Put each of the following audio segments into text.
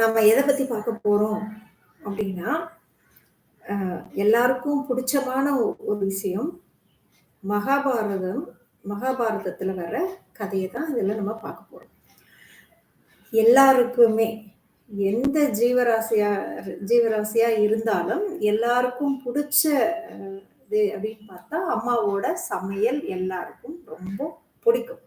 நம்ம எதை பத்தி பார்க்க போறோம் அப்படின்னா, எல்லாருக்கும் பிடிச்சமான ஒரு விஷயம். மகாபாரதம் மகாபாரதத்துல வர கதையை தான் இதில் நம்ம பார்க்க போறோம். எல்லாருக்குமே எந்த ஜீவராசியா ஜீவராசியா இருந்தாலும் எல்லாருக்கும் பிடிச்ச இது அப்படின்னு பார்த்தா, அம்மாவோட சமையல் எல்லாருக்கும் ரொம்ப பிடிக்கும்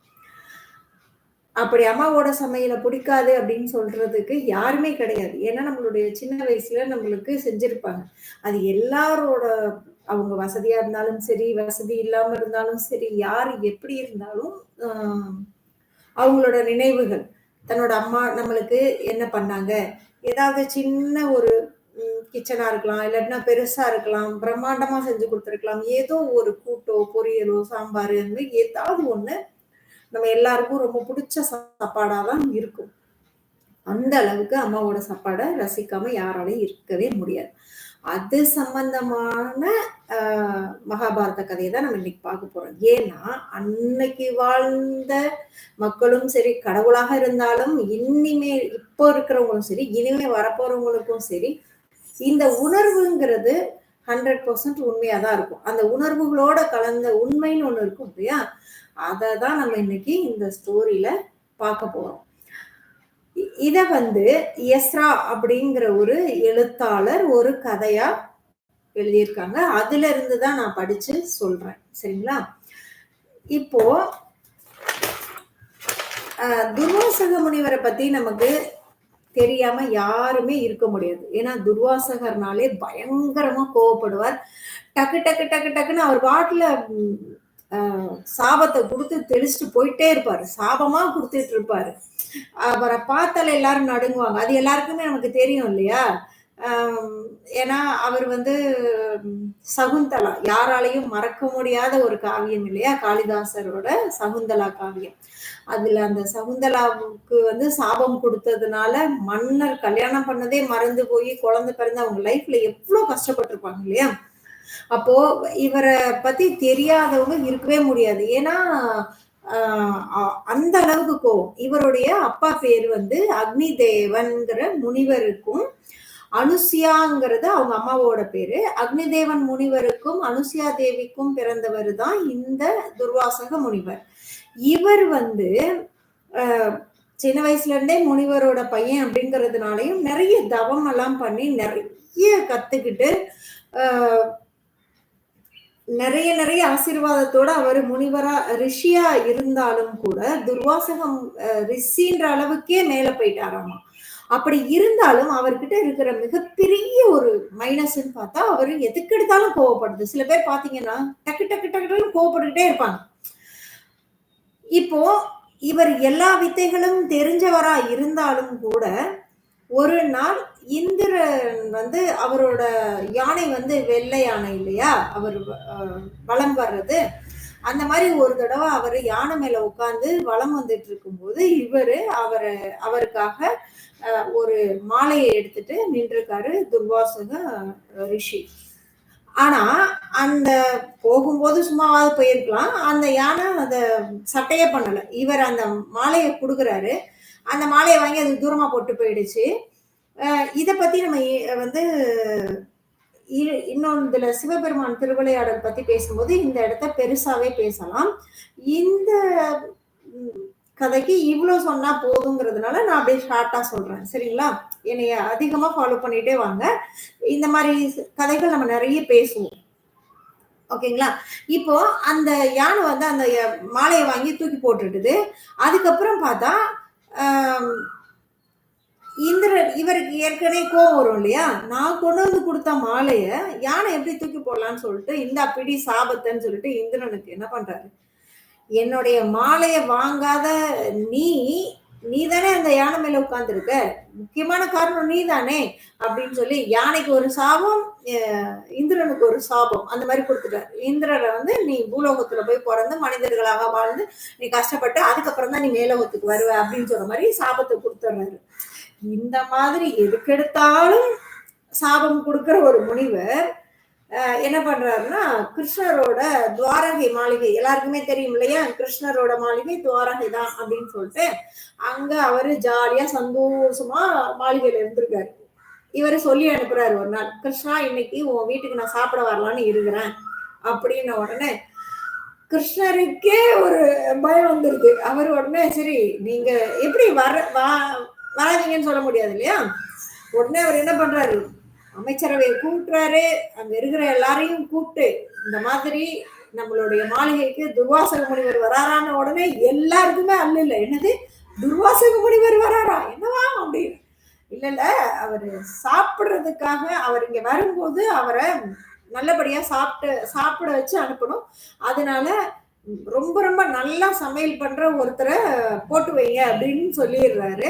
அப்படி அம்மாவோட சமையலை பிடிக்காது அப்படின்னு சொல்றதுக்கு யாருமே கிடையாது. ஏன்னா நம்மளுடைய சின்ன வயசுல நம்மளுக்கு செஞ்சிருப்பாங்க. அது எல்லாரோட அவங்க வசதியா இருந்தாலும் சரி, வசதி இல்லாம இருந்தாலும் சரி, யார் எப்படி இருந்தாலும் அவங்களோட நினைவுகள். தன்னோட அம்மா நம்மளுக்கு என்ன பண்ணாங்க? ஏதாவது சின்ன ஒரு கிச்சனா இருக்கலாம், இல்லாட்டினா பெருசா இருக்கலாம், பிரம்மாண்டமா செஞ்சு கொடுத்துருக்கலாம் ஏதோ ஒரு கூட்டோ, பொரியலோ, சாம்பார் அந்த மாதிரி ஏதாவது ஒண்ணு நம்ம எல்லாருக்கும் ரொம்ப பிடிச்ச சாப்பாடா தான் இருக்கும். அந்த அளவுக்கு அம்மாவோட சாப்பாடை ரசிக்காம யாராலையும் இருக்கவே முடியாது. அது சம்பந்தமான மகாபாரத கதையை தான் நம்ம இன்னைக்கு பார்க்க போறோம். ஏன்னா, அன்னைக்கு வாழ்ந்த மக்களும் சரி, கடவுளாக இருந்தாலும், இனிமே இப்போ இருக்கிறவங்களும் சரி, இனிமே வரப்போறவங்களுக்கும் சரி, இந்த உணர்வுங்கிறது ஹண்ட்ரட் பர்சன்ட் உண்மையாக தான் இருக்கும். அந்த உணர்வுகளோட கலந்த உண்மைன்னு ஒன்று இருக்கும் இல்லையா? அதை தான் நம்ம இன்னைக்கு இந்த ஸ்டோரியில பார்க்க போகிறோம் இதை வந்து எஸ்ரா அப்படிங்கிற ஒரு எழுத்தாளர் ஒரு கதையா எழுதியிருக்காங்க. அதிலிருந்து தான் நான் படிச்சு சொல்றேன். சரிங்களா? இப்போ துர்வாசக முனிவரை பத்தி நமக்கு தெரியாம யாருமே இருக்க முடியாது. ஏன்னா துர்வாசகர்னாலே பயங்கரமா கோவப்படுவார். டக்கு டக்கு டக்கு டக்குன்னு அவர் பாட்டுல சாபத்தை கொடுத்து தெளிச்சுட்டு போயிட்டே இருப்பாரு. சாபமா கொடுத்துட்டு இருப்பாரு. அவரை பார்த்தால எல்லாரும் நடுங்குவாங்க. அது எல்லாருக்குமே நமக்கு தெரியும் இல்லையா? ஏன்னா அவர் வந்து சகுந்தலா யாராலையும் மறக்க முடியாத ஒரு காவியம் இல்லையா? காளிதாசரோட சகுந்தலா காவியம். அதுல அந்த சகுந்தலாவுக்கு வந்து சாபம் கொடுத்ததுனால மன்னர் கல்யாணம் பண்ணதே மறந்து போய் குழந்தை பிறந்து அவங்க லைஃப்ல எவ்வளவு கஷ்டப்பட்டிருப்பாங்க இல்லையா? அப்போ இவரை பத்தி தெரியாதவங்க இருக்கவே முடியாது. ஏன்னா, அந்த அளவுக்கு கோவம். இவருடைய அப்பா பேர் வந்து அக்னி தேவன்கிற முனிவருக்கும், அனுசியாங்கிறது அவங்க அம்மாவோட பேரு. அக்னிதேவன் முனிவருக்கும், அனுசியா தேவிக்கும் பிறந்தவர் தான் இந்த துர்வாசக முனிவர். இவர் வந்து சின்ன வயசுல இருந்தே முனிவரோட பையன் அப்படிங்கிறதுனாலையும் நிறைய தவம் எல்லாம் பண்ணி நிறைய கத்துக்கிட்டு, நிறைய நிறைய ஆசீர்வாதத்தோட அவர் முனிவரா ரிஷியா இருந்தாலும் கூட, துர்வாசகம் ரிஷின்ற அளவுக்கே மேல போயிட்டாராமா. அப்படி இருந்தாலும் அவர்கிட்ட இருக்கிற மிகப்பெரிய ஒரு மைனஸ்ன்னு பார்த்தா, அவரு எதுக்கெடுத்தாலும் கோவப்படுது சில பேர் பார்த்தீங்கன்னா, டக்கு டக்கு டக்கு டக்குன்னு கோவப்பட்டுக்கிட்டே இருப்பாங்க. இப்போ இவர் எல்லா வித்தைகளும் தெரிஞ்சவரா இருந்தாலும் கூட, ஒரு நாள் இந்திரன் வந்து அவரோட யானை வந்து வெள்ளை யானை இல்லையா? அவர் வளம் வலம் வர்றது. அந்த மாதிரி ஒரு தடவை அவர் யானை மேல உட்கார்ந்து வலம் வந்துட்டு இருக்கும்போது, இவர் அவரை அவருக்காக ஒரு மாலையை எடுத்துட்டு நின்றுருக்காரு துர்வாசக ரிஷி. ஆனா, அந்த போகும்போது சும்மாவாவது போயிருக்கலாம். அந்த யானை அந்த சட்டையே பண்ணல. இவர் அந்த மாலையை கொடுக்குறாரு அந்த மாலையை வாங்கி அது தூரமா போட்டு போயிடுச்சு. இதை பத்தி நம்ம வந்து இ சிவபெருமான் திருவிளையாடல் பத்தி பேசும்போது, இந்த இடத்த பெருசாவே பேசலாம். இந்த கதைக்கு இவ்வளோ சொன்னா போதுங்கிறதுனால, நான் அப்படியே ஷார்ட்டா சொல்றேன். சரிங்களா? என்னைய அதிகமா ஃபாலோ பண்ணிட்டே வாங்க. இந்த மாதிரி கதைகள் நம்ம நிறைய பேசுவோம். ஓகேங்களா? இப்போ அந்த யானை வந்து அந்த மாலையை வாங்கி தூக்கி போட்டுடுது. அதுக்கப்புறம் பார்த்தா, இந்திர இந்திரன் இவருக்கு ஏற்கனவே கோவம் வரும் இல்லையா? நான் கொண்டு வந்து கொடுத்த மாலையை யானை எப்படி தூக்கி போடலான்னு சொல்லிட்டு, இந்தா பிடி சாபத்தன்னு சொல்லிட்டு இந்திரனுக்கு என்ன பண்றாரு? என்னுடைய மாலையை வாங்காத நீ, நீ தானே அந்த யானை மேல உட்காந்துருக்க முக்கியமான காரணம் நீ தானே! அப்படின்னு சொல்லி யானைக்கு ஒரு சாபம், இந்திரனுக்கு ஒரு சாபம். அந்த மாதிரி குடுத்துட்டாரு. இந்திரரை வந்து நீ பூலோகத்துல போய் பிறந்து மனிதர்களாக வாழ்ந்து, நீ கஷ்டப்பட்டு அதுக்கப்புறம் தான் நீ மேலோகத்துக்கு வருவ அப்படின்னு சொல்ற மாதிரி சாபத்தை கொடுத்துட்றாரு இந்த மாதிரி எதுக்கெடுத்தாலும் சாபம் கொடுக்குற ஒரு முனிவர், என்ன பண்றாருன்னா கிருஷ்ணரோட துவாரகை மாளிகை எல்லாருக்குமே தெரியும் இல்லையா? கிருஷ்ணரோட மாளிகை துவாரகை தான் அப்படின்னு சொல்லிட்டு அங்க அவரு ஜாலியா சந்தோஷமா மாளிகையில இருந்திருக்காரு. இவரு சொல்லி அனுப்புறாரு ஒரு நாள் கிருஷ்ணா இன்னைக்கு உன் வீட்டுக்கு நான் சாப்பிட வரலான்னு இருக்கிறேன். அப்படின்ன உடனே கிருஷ்ணருக்கே ஒரு பயம் வந்துருது. அவர் உடனே சரி நீங்க எப்படி வர வா வராதீங்கன்னு சொல்ல முடியாது இல்லையா? உடனே அவர் என்ன பண்றாரு? அமைச்சரவையை கூப்பிட்டுறாரு அங்க இருக்கிற எல்லாரையும் கூப்பிட்டு இந்த மாதிரி நம்மளுடைய மாளிகைக்கு துர்வாசக முனிவர் வராரான உடனே எல்லாருக்குமே அல்ல இல்லை. என்னது? துர்வாசக முனிவர் வராரா? என்னவா அப்படின்னு இல்ல இல்ல. அவர் சாப்பிட்றதுக்காக அவர் இங்க வரும்போது அவரை நல்லபடியா சாப்பிட்டு சாப்பிட வச்சு அனுப்பணும். அதனால ரொம்ப ரொம்ப நல்லா சமையல் பண்ற ஒருத்தரை போட்டு வைங்க அப்படின்னு சொல்லிடுறாரு.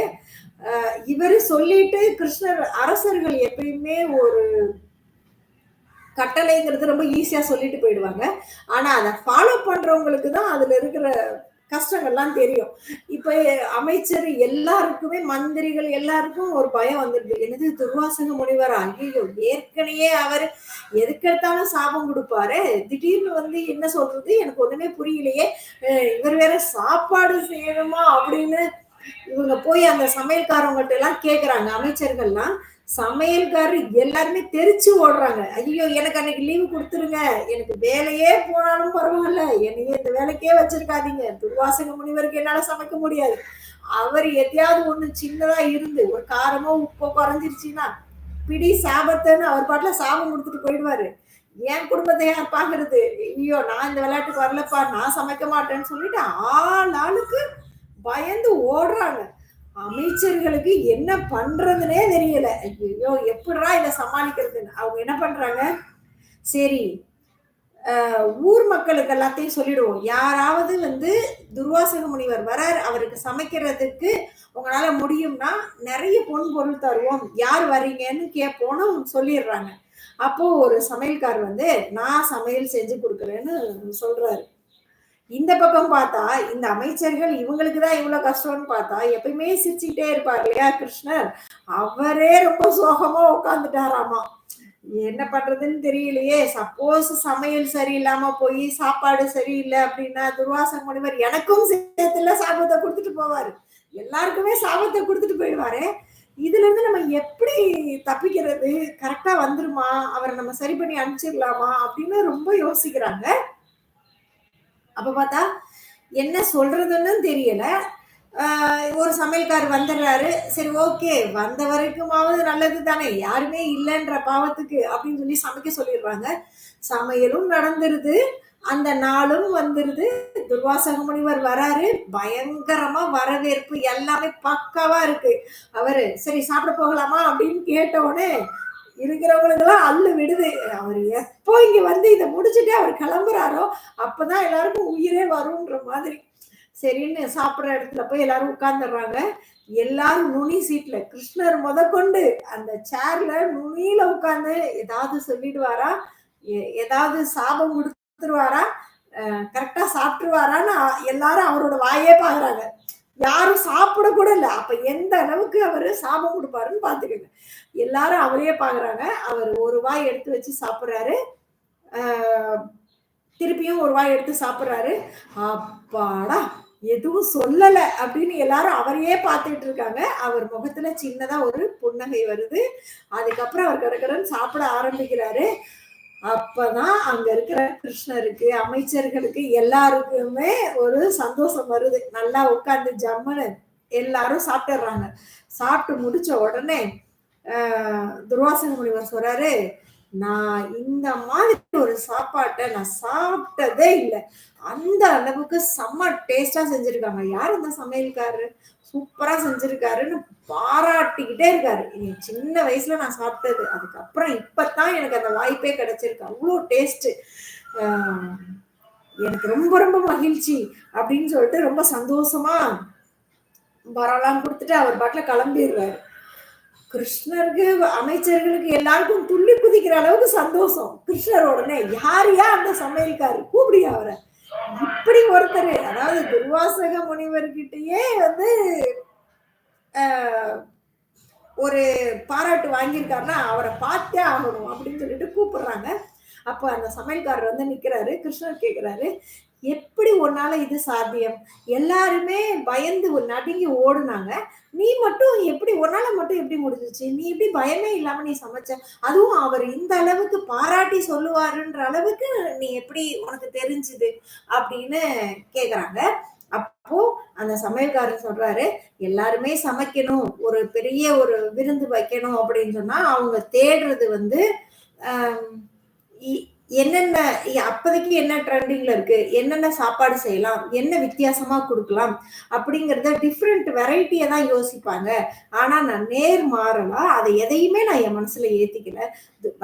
இவர் சொல்லிட்டு கிருஷ்ணர் அரசர்கள் எப்பயுமே ஒரு கட்டளைங்கிறது ரொம்ப ஈஸியா சொல்லிட்டு போயிடுவாங்க. ஆனா அதை ஃபாலோ பண்றவங்களுக்கு தான் அதுல இருக்கிற கஷ்டங்கள்லாம் தெரியும். இப்ப அமைச்சர் எல்லாருக்குமே மந்திரிகள் எல்லாருக்கும் ஒரு பயம் வந்துடுது. என்னது துர்வாசக முனிவர்? ஐயோ ஏற்கனவே அவர் எதுக்கெடுத்தாலும் சாபம் கொடுப்பாரு. திடீர்னு வந்து என்ன சொல்றது? எனக்கு ஒண்ணுமே புரியலையே. இவர் வேற சாப்பாடு செய்யணுமா அப்படின்னு இவங்க போய் அந்த சமையல்காரவங்கள்ட்ட எல்லாம் கேட்குறாங்க அமைச்சர்கள்லாம் சமையல்காரர் எல்லாருமே தெரிச்சு ஓடுறாங்க. ஐயோ எனக்கு அன்னைக்கு லீவு கொடுத்துருங்க. எனக்கு வேலையே போனாலும் பரவாயில்ல. என்னையே இந்த வேலைக்கே வச்சிருக்காதீங்க. துர்வாசக முனிவருக்கு என்னால சமைக்க முடியாது. அவர் எதையாவது ஒண்ணு சின்னதா இருந்து ஒரு காரமோ உப்போ குறைஞ்சிருச்சுன்னா பிடி சாபத்தைன்னு அவர் பாட்டுல சாபம் கொடுத்துட்டு போயிடுவாரு. என் குடும்பத்தை யார் பாக்குறது? ஐயோ நான் இந்த விளையாட்டுக்கு வரலப்பா. நான் சமைக்க மாட்டேன்னு சொல்லிட்டு ஆள் ஆளுக்கு பயந்து ஓடுறாங்க. அமைச்சர்களுக்கு என்ன பண்றதுனே தெரியல. ஐயோ எப்படிடா இதை சமாளிக்கிறதுன்னு. அவங்க என்ன பண்றாங்க? சரி ஊர் மக்களுக்கு எல்லாத்தையும் சொல்லிடுவோம். யாராவது வந்து துர்வாசக முனிவர் வரார் அவருக்கு சமைக்கிறதுக்கு உங்களால முடியும்னா நிறைய பொன் பொருள் தருவோம். யார் வர்றீங்கன்னு கேட்போன்னு சொல்லிடுறாங்க. அப்போ ஒரு சமையல்கார் வந்து நான் சமையல் செஞ்சு கொடுக்குறேன்னு சொல்றாரு. இந்த பக்கம் பார்த்தா இந்த அமைச்சர்கள் இவங்களுக்கு தான் இவ்வளவு கஷ்டம்னு பார்த்தா எப்பயுமே சிரிச்சுக்கிட்டே இருப்பார் இல்லையா கிருஷ்ணர்? அவரே ரொம்ப சோகமா உட்காந்துட்டாராமா என்ன பண்றதுன்னு தெரியலையே. சப்போஸ் சமையல் சரியில்லாம போய் சாப்பாடு சரியில்லை அப்படின்னா துர்வாசன் முனிவர் எனக்கும் சேர்த்துல சாபத்தை கொடுத்துட்டு போவாரு. எல்லாருக்குமே சாபத்தை கொடுத்துட்டு போயிடுவாரு. இதுல இருந்து நம்ம எப்படி தப்பிக்கிறது? கரெக்டா வந்துருமா? அவரை நம்ம சரி பண்ணி அனுப்பிச்சிடலாமா? அப்படின்னு ரொம்ப யோசிக்கிறாங்க. அப்ப பார்த்தா என்ன சொல்றதுன்னு தெரியல. ஒரு சமையல்கார் வந்துடுறாரு. சரி ஓகே வந்த வரைக்குமாவது நல்லது தானே. யாருமே இல்லைன்ற பாவத்துக்கு அப்படின்னு சொல்லி சமைக்க சொல்லிடுறாங்க. சமையலும் நடந்துருது. அந்த நாளும் வந்துருது. துர்வாசக முனிவர் வராரு. பயங்கரமா வரவேற்பு எல்லாமே பக்காவா இருக்கு. அவரு சரி சாப்பிட போகலாமா அப்படின்னு கேட்ட உடனே இருக்கிறவங்களுக்கெல்லாம் அள்ளு விடுது. அவர் எப்போ இங்க வந்து இதை முடிச்சுட்டு அவர் கிளம்புறாரோ அப்பதான் எல்லாருக்கும் உயிரே வரும்ன்ற மாதிரி. சரின்னு சாப்பிட்ற இடத்துல போய் எல்லாரும் உட்கார்ந்துடுறாங்க. எல்லாரும் நுனி சீட்ல கிருஷ்ணர் முதற்கொண்டு அந்த சேர்ல நுனியில உட்கார்ந்து ஏதாவது சொல்லிடுவாரா? ஏதாவது சாபம் கொடுத்துருவாரா? கரெக்டா சாப்பிட்டுருவாரான்னு எல்லாரும் அவரோட வாயே பாக்குறாங்க யாரும் சாப்பிட கூட இல்லை. அப்ப எந்த அளவுக்கு அவரு சாபம் கொடுப்பாருன்னு பாத்துக்கோங்க எல்லாரும் அவரையே பாக்குறாங்க. அவர் ஒரு வாய் எடுத்து வச்சு சாப்பிட்றாரு. திருப்பியும் ஒரு வாய் எடுத்து சாப்பிட்றாரு. அப்பாடா எதுவும் சொல்லலை அப்படின்னு எல்லாரும் அவரையே பார்த்துட்டு இருக்காங்க. அவர் முகத்துல சின்னதா ஒரு புன்னகை வருது. அதுக்கப்புறம் அவர் கடற்கடன் சாப்பிட ஆரம்பிக்கிறாரு. அப்பதான் அங்க இருக்கிற கிருஷ்ணருக்கு அமைச்சர்களுக்கு எல்லாருக்குமே ஒரு சந்தோஷம் வருது. நல்லா உட்கார்ந்து ஜம்முன்னு எல்லாரும் சாப்பிட்டுறாங்க. சாப்பிட்டு முடிச்ச உடனே துர்வாசன முனிவர் சொல்றாரு நான் இந்த மாதிரி ஒரு சாப்பாட்டை நான் சாப்பிட்டதே இல்லை. அந்த அளவுக்கு செம்ம டேஸ்டா செஞ்சிருக்காங்க. யார் இந்த சமையல்காரரு? சூப்பரா செஞ்சிருக்காருன்னு பாராட்டிக்கிட்டே இருக்காரு. என் சின்ன வயசுல நான் சாப்பிட்டது. அதுக்கப்புறம் இப்பதான் எனக்கு அந்த வாய்ப்பே கிடைச்சிருக்கு. அவ்வளோ டேஸ்ட் எனக்கு ரொம்ப ரொம்ப மகிழ்ச்சி அப்படின்னு சொல்லிட்டு ரொம்ப சந்தோஷமா வரலாம் கொடுத்துட்டு அவர் பாட்டுல கிளம்பிடுறாரு. கிருஷ்ணருக்கு அமைச்சர்களுக்கு எல்லாருக்கும் துள்ளி குதிக்கிற அளவுக்கு சந்தோஷம். கிருஷ்ணர் உடனே யாரையா அந்த சமையல்காரு? கூப்பிடியா அவரை. இப்படி ஒருத்தர் அதாவது துர்வாசக முனிவர்கிட்டயே வந்து ஒரு பாராட்டு வாங்கியிருக்காருன்னா அவரை பார்த்தே ஆகணும் அப்படின்னு சொல்லிட்டு கூப்பிடுறாங்க. அப்போ அந்த சமையல்காரர் வந்து நிற்கிறாரு கிருஷ்ணர் கேட்குறாரு எப்படி உன்னால இது சாத்தியம்? எல்லாருமே பயந்து நடுங்கி ஓடுனாங்க. நீ மட்டும் எப்படி உன்னால மட்டும் எப்படி முடிஞ்சிச்சு? நீ எப்படி பயமே இல்லாம நீ சமைச்ச? அதுவும் அவர் இந்த அளவுக்கு பாராட்டி சொல்லுவாருன்ற அளவுக்கு நீ எப்படி உனக்கு தெரிஞ்சுது அப்படின்னு கேக்குறாங்க. அப்போ அந்த சமையல்காரர் சொல்றாரு எல்லாருமே சமைக்கணும். ஒரு பெரிய ஒரு விருந்து வைக்கணும். அப்படின்னு சொன்னா அவங்க தேடுறது வந்து என்னென்ன அப்போதைக்கு என்ன ட்ரெண்டிங்ல இருக்கு? என்னென்ன சாப்பாடு செய்யலாம்? என்ன வித்தியாசமா கொடுக்கலாம்? அப்படிங்கிறத டிஃப்ரெண்ட் வெரைட்டியை தான் யோசிப்பாங்க. ஆனா நான் நேர் மாறலா அதை எதையுமே நான் என் மனசுல ஏத்திக்கல.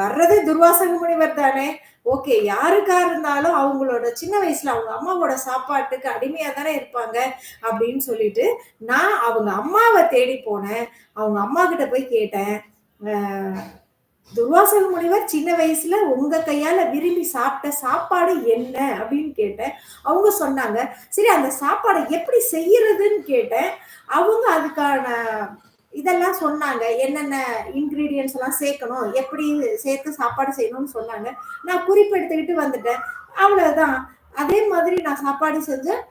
வர்றது துர்வாசக முனிவர் தானே. ஓகே யாருக்கா இருந்தாலும் அவங்களோட சின்ன வயசுல அவங்க அம்மாவோட சாப்பாட்டுக்கு அடிமையா தானே இருப்பாங்க அப்படின்னு சொல்லிட்டு நான் அவங்க அம்மாவை தேடி போனேன். அவங்க அம்மா கிட்ட போய் கேட்டேன். துர்வாசக முனிவர் சின்ன வயசுல உங்க கையால விரும்பி சாப்பிட்ட சாப்பாடு என்ன அப்படின்னு கேட்டேன். அவங்க சொன்னாங்க சரி அந்த சாப்பாடை எப்படி செய்யறதுன்னு கேட்டேன். அவங்க அதுக்கான இதெல்லாம் சொன்னாங்க. என்னென்ன இன்கிரீடியன்ஸ் எல்லாம் சேர்க்கணும் எப்படி சேர்த்து சாப்பாடு செய்யணும்னு சொன்னாங்க. நான் குறிப்பெடுத்துக்கிட்டு வந்துட்டேன். அவ்வளவுதான். அதே மாதிரி நான் சாப்பாடு செஞ்சேன்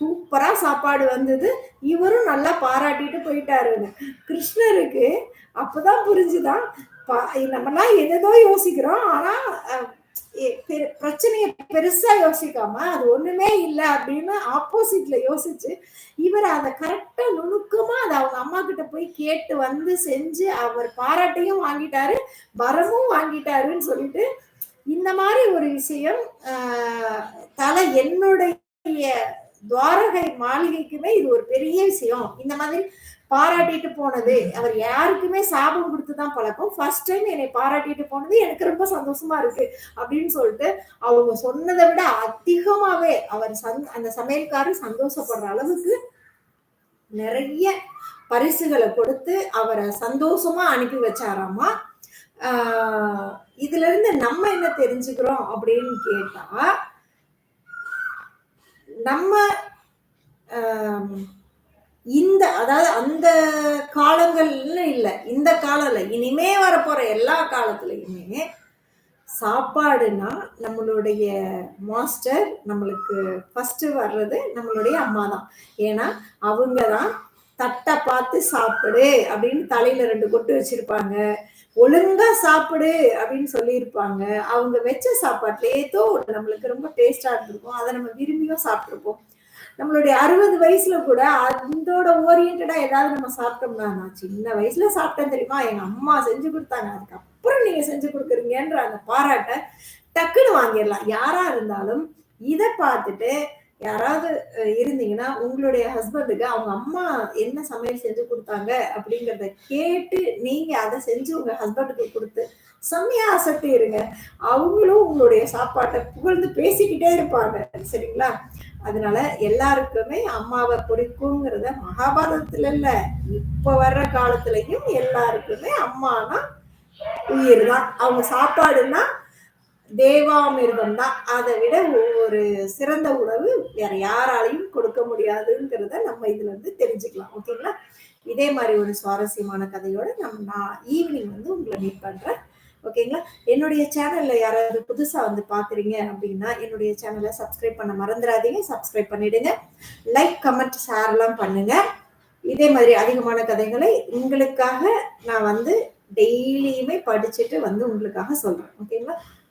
சூப்பரா சாப்பாடு வந்தது. இவரும் நல்லா பாராட்டிட்டு போயிட்டாருன்னு கிருஷ்ணருக்கு அப்பதான் புரிஞ்சுதான். நம்மலாம் எதோ யோசிக்கிறோம். ஆனா பிரச்சனைய பெருசா யோசிக்காம அது ஒண்ணுமே இல்லை அப்படின்னு ஆப்போசிட்ல யோசிச்சு இவர் அதை கரெக்டா நுணுக்கமா அதை அவங்க அம்மா கிட்ட போய் கேட்டு வந்து செஞ்சு அவர் பாராட்டையும் வாங்கிட்டாரு வரமும் வாங்கிட்டாருன்னு சொல்லிட்டு இந்த மாதிரி ஒரு விஷயம் தலை என்னுடைய துவாரகை மாளிகைக்குமே இது ஒரு பெரிய விஷயம். இந்த மாதிரி பாராட்டிட்டு போனது அவர் யாருக்குமே சாபம் கொடுத்துதான் பழக்கம். ஃபர்ஸ்ட் டைம் என்னை பாராட்டிட்டு போனது எனக்கு ரொம்ப சந்தோஷமா இருக்கு அப்படின்னு சொல்லிட்டு அவங்க சொன்னதை விட அதிகமாவே அவர் சந் அந்த சமையல்காரர் சந்தோஷப்படுற அளவுக்கு நிறைய பரிசுகளை கொடுத்து அவரை சந்தோஷமா அனுப்பி வச்சாராமா? இதுல இருந்து நம்ம என்ன தெரிஞ்சுக்கிறோம் அப்படின்னு கேட்டா நம்ம இந்த அதாவது அந்த காலங்கள்ல இல்லை இந்த காலத்தில் இனிமே வரப்போற எல்லா காலத்துலயுமே சாப்பாடுனா நம்மளுடைய மாஸ்டர் நம்மளுக்கு ஃபர்ஸ்ட் வர்றது நம்மளுடைய அம்மா தான் ஏன்னா அவங்க தான் தட்டை பார்த்து சாப்பிடு அப்படின்னு தலையில ரெண்டு கொட்டு வச்சிருப்பாங்க. ஒழுங்கா சாப்பிடு அப்படின்னு சொல்லியிருப்பாங்க. அவங்க வச்ச சாப்பாட்டுல ஏதோ நம்மளுக்கு ரொம்ப டேஸ்டா இருந்திருக்கும். அதை நம்ம விரும்பியும் சாப்பிட்ருப்போம் நம்மளுடைய அறுபது வயசுல கூட அதோட ஓரியன்டா ஏதாவது நம்ம சாப்பிட்டோம்னா நான் சின்ன வயசுல சாப்பிட்டேன் தெரியுமா? எங்க அம்மா செஞ்சு கொடுத்தாங்க. அதுக்கப்புறம் நீங்க செஞ்சு கொடுக்குறீங்கன்ற அந்த பாராட்டை டக்குன்னு வாங்கிடலாம். யாரா இருந்தாலும் இதை பார்த்துட்டு யாராவது இருந்தீங்கன்னா உங்களுடைய ஹஸ்பண்டுக்கு அவங்க அம்மா என்ன சமையல் செஞ்சு கொடுத்தாங்க அப்படிங்கிறத கேட்டு நீங்க அதை செஞ்சு உங்க ஹஸ்பண்டுக்கு கொடுத்து செம்மையா அசத்தி இருங்க. அவங்களும் உங்களுடைய சாப்பாட்டை புகழ்ந்து பேசிக்கிட்டே இருப்பாங்க. சரிங்களா? அதனால எல்லாருக்குமே அம்மாவை பிடிக்குங்கிறத மகாபாரதத்துல இல்ல. இப்ப வர்ற காலத்துலயும் எல்லாருக்குமே அம்மானா உயிர் தான் அவங்க சாப்பாடுன்னா தேவாமிர்தம் தான். அதை விட ஒரு சிறந்த உணவு வேற யாராலையும் கொடுக்க முடியாதுங்கிறத நம்ம இதுல இருந்து தெரிஞ்சுக்கலாம். ஓகேங்களா? இதே மாதிரி ஒரு சுவாரஸ்யமான கதையோட நம்ம நான் ஈவினிங் வந்து உங்களை மீட் பண்றேன். ஓகேங்களா? என்னுடைய சேனல்ல யாராவது புதுசா வந்து பாக்குறீங்க அப்படின்னா என்னுடைய சேனலை சப்ஸ்கிரைப் பண்ண மறந்துடாதீங்க. சப்ஸ்கிரைப் பண்ணிடுங்க. லைக் கமெண்ட் ஷேர் எல்லாம் பண்ணுங்க. இதே மாதிரி அதிகமான கதைகளை உங்களுக்காக நான் வந்து டெய்லியுமே படிச்சுட்டு வந்து உங்களுக்காக சொல்றேன். ஓகேங்களா?